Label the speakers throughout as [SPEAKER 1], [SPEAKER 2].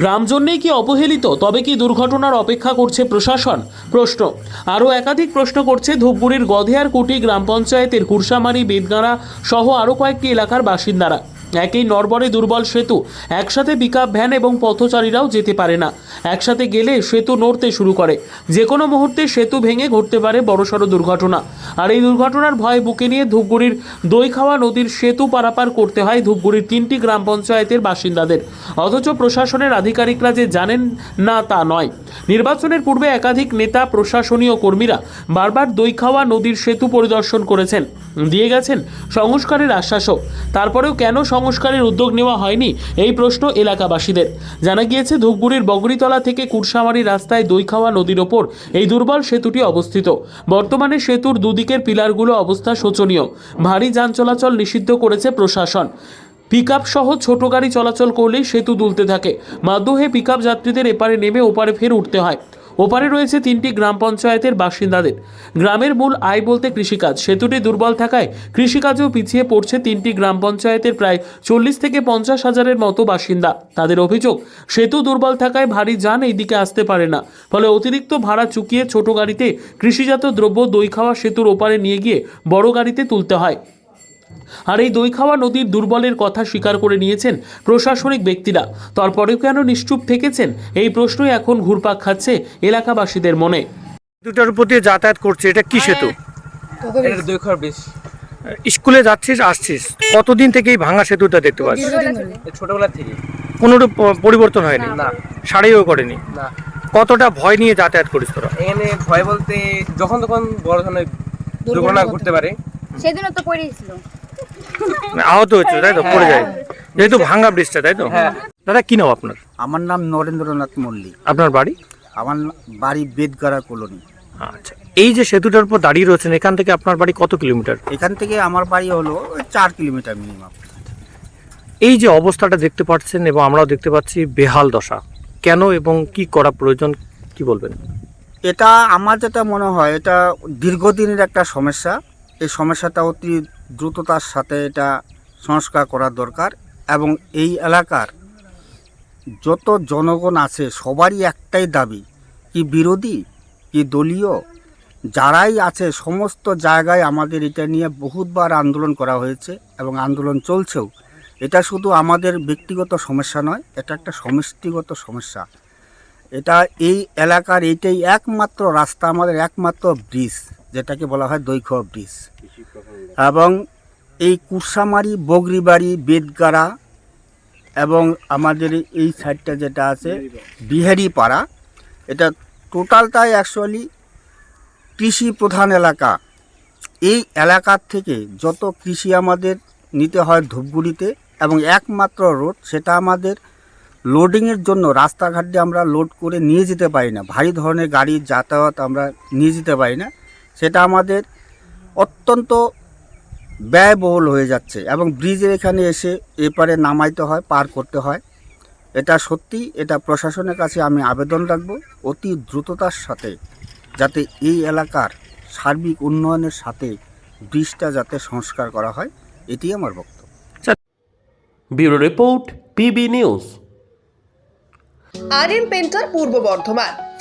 [SPEAKER 1] গ্রাম জন্যেই কি অবহেলিত? তবে কি দুর্ঘটনার অপেক্ষা করছে প্রশাসন? প্রশ্ন। আরও একাধিক প্রশ্ন করছে ধূপগুড়ির গধেয়ার কুটি গ্রাম পঞ্চায়েতের কুরসামারি বেদগাঁড়া সহ আরও কয়েকটি এলাকার বাসিন্দারা। একই নরবরে দুর্বল সেতু। একসাথে পিকআপ ভ্যান এবং পথচারীরাও যেতে পারে না। একসাথে গেলে সেতু নড়তে শুরু করে। যে কোনো মুহূর্তে সেতু ভেঙে ঘটতে পারে বড়সড় দুর্ঘটনা। আর এই দুর্ঘটনার ভয় বুকে নিয়ে ধূপগুড়ির দইখাওয়া নদীর সেতু পারাপার করতে হয় ধূপগুড়ির তিনটি গ্রাম পঞ্চায়েতের বাসিন্দাদের। অথচ প্রশাসনের আধিকারিকরা যে জানেন না তা নয়। নির্বাচনের পূর্বে একাধিক নেতা, প্রশাসনীয় কর্মীরা বারবার দইখাওয়া নদীর সেতু পরিদর্শন করেছেন। দিয়ে গেছেন সংস্কারের আশ্বাসও। তারপরেও কেন সংস্কারের উদ্যোগ নেওয়া হয়নি এই প্রশ্ন এলাকাবাসীদের। জানা গিয়েছে, ধূপগুড়ির বগরিতলা থেকে কুরসামারি রাস্তায় দইখাওয়া নদীর ওপর এই দুর্বল সেতুটি অবস্থিত। বর্তমানে সেতুর দুদিকের পিলারগুলো অবস্থা শোচনীয়। ভারী যান চলাচল নিষিদ্ধ করেছে প্রশাসন। পিকআপ সহ ছোট গাড়ি চলাচল করলেই সেতু দুলতে থাকে। বাধ্য হয়ে পিকআপ যাত্রীদের এপারে নেমে ওপারে ফের উঠতে হয়। ওপারে রয়েছে তিনটি গ্রাম পঞ্চায়েতের বাসিন্দাদের। গ্রামের মূল আয় বলতে কৃষিকাজ। সেতুটি দুর্বল থাকায় কৃষিকাজেও পিছিয়ে পড়ছে তিনটি গ্রাম পঞ্চায়েতের প্রায় চল্লিশ থেকে পঞ্চাশ হাজারের মতো বাসিন্দা। তাদের অভিযোগ, সেতু দুর্বল থাকায় ভারী যান এই দিকে আসতে পারে না। ফলে অতিরিক্ত ভাড়া চুকিয়ে ছোট গাড়িতে কৃষিজাত দ্রব্য, দই খাওয়া সেতুর ওপারে নিয়ে গিয়ে বড় গাড়িতে তুলতে হয়। আর এই দইখাওয়া নদীর দুর্বলের কথা স্বীকার করে নিয়েছেন প্রশাসনিক ব্যক্তিরা। তারপরেও কেন নিশ্চুপ থেকেছেন? এই প্রশ্নই এখন ঘুরপাক খাচ্ছে এলাকাবাসীদের মনে।
[SPEAKER 2] দুটার উপর দিয়ে যাতায়াত করছে এটা কি সেতু?
[SPEAKER 3] দুই বেশ
[SPEAKER 2] স্কুলে যাচ্ছিস আসছিস? কতদিন থেকে এই ভাঙা সেতুটা দেখতে পাচ্ছিস?
[SPEAKER 3] ছোটবেলা থেকে
[SPEAKER 2] কোনোটা প- পরিবর্তন হয়নি?
[SPEAKER 3] না।
[SPEAKER 2] সারাইও করেনি?
[SPEAKER 3] না।
[SPEAKER 2] কতটা ভয় নিয়ে যাতায়াত করিস তোরা?
[SPEAKER 3] এখানে ভয় বলতে যখন তখন বড় ধরনের দুর্ঘটনা ঘটতে পারে।
[SPEAKER 4] সেদিনও তো পড়েছিল
[SPEAKER 2] আহত হয়েছে তাই তো? পড়ে যায়। যেহেতু ভাঙা ব্রিজটা তাই তো?
[SPEAKER 3] হ্যাঁ।
[SPEAKER 2] দাদা কি নাও আপনার?
[SPEAKER 5] আমার নাম নরেন্দ্রনাথ মল্লিক।
[SPEAKER 2] আপনার বাড়ি?
[SPEAKER 5] আমার বাড়ি বেদগাড়া কলোনি।
[SPEAKER 2] আচ্ছা এই যে সেতুটার উপর দাঁড়িয়ে রয়েছেন এখান থেকে আপনার বাড়ি কত কিলোমিটার?
[SPEAKER 5] এখান থেকে আমার বাড়ি হলো চার কিলোমিটার মিনিমাম
[SPEAKER 2] এই যে অবস্থাটা দেখতে পাচ্ছেন এবং আমরাও দেখতে পাচ্ছি বেহাল দশা। কেন এবং কি করা প্রয়োজন কি বলবেন?
[SPEAKER 5] এটা আমার যেটা মনে হয় এটা দীর্ঘদিনের একটা সমস্যা। এই সমস্যাটা অতি দ্রুততার সাথে এটা সংস্কার করা দরকার এবং এই এলাকার যত জনগণ আছে, সবারই একটাই দাবি, কি বিরোধী, কি দলীয়, যারাই আছে, সমস্ত জায়গায় আমাদের এটা নিয়ে বহুতবার আন্দোলন করা হয়েছে এবং আন্দোলন চলছেও। এটা শুধু আমাদের ব্যক্তিগত সমস্যা নয়, এটা একটা সমষ্টিগত সমস্যা। এটা এই এলাকার এইটাই একমাত্র রাস্তা, আমাদের একমাত্র ব্রিজ। যেটাকে বলা হয় দৈখ ব্রিজ এবং এই কুসামারি বগরিবাড়ি বেদগাড়া এবং আমাদের এই সাইডটা যেটা আছে বিহারি পাড়া এটা টোটালটাই অ্যাকচুয়ালি কৃষি প্রধান এলাকা। এই এলাকার থেকে যত কৃষি আমাদের নিতে হয় ধূপগুড়িতে এবং একমাত্র রোড সেটা আমাদের লোডিংয়ের জন্য রাস্তাঘাট দিয়ে আমরা লোড করে নিয়ে যেতে পারি না। ভারী ধরনের গাড়ির যাতায়াত আমরা নিয়ে যেতে পারি না। সেটা আমাদের অত্যন্ত ব্যয়বহুল হয়ে যাচ্ছে এবং ব্রিজের এখানে এসে এপারে নামাইতে হয় পার করতে হয়। এটা সত্যি এটা প্রশাসনের কাছে আমি আবেদন রাখব অতি দ্রুততার সাথে যাতে এই এলাকার সার্বিক উন্নয়নের সাথে ব্রিজটা যাতে সংস্কার করা হয় এটি আমার বক্তব্য।
[SPEAKER 1] Bureau report PB news.
[SPEAKER 6] আর এম পেন্টার পূর্ব বর্ধমান।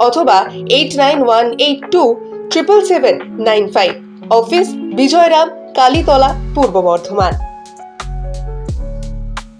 [SPEAKER 6] অথবা eight nine one eight two triple seven nine five office Bijoyram Kalitala Purba Bardhaman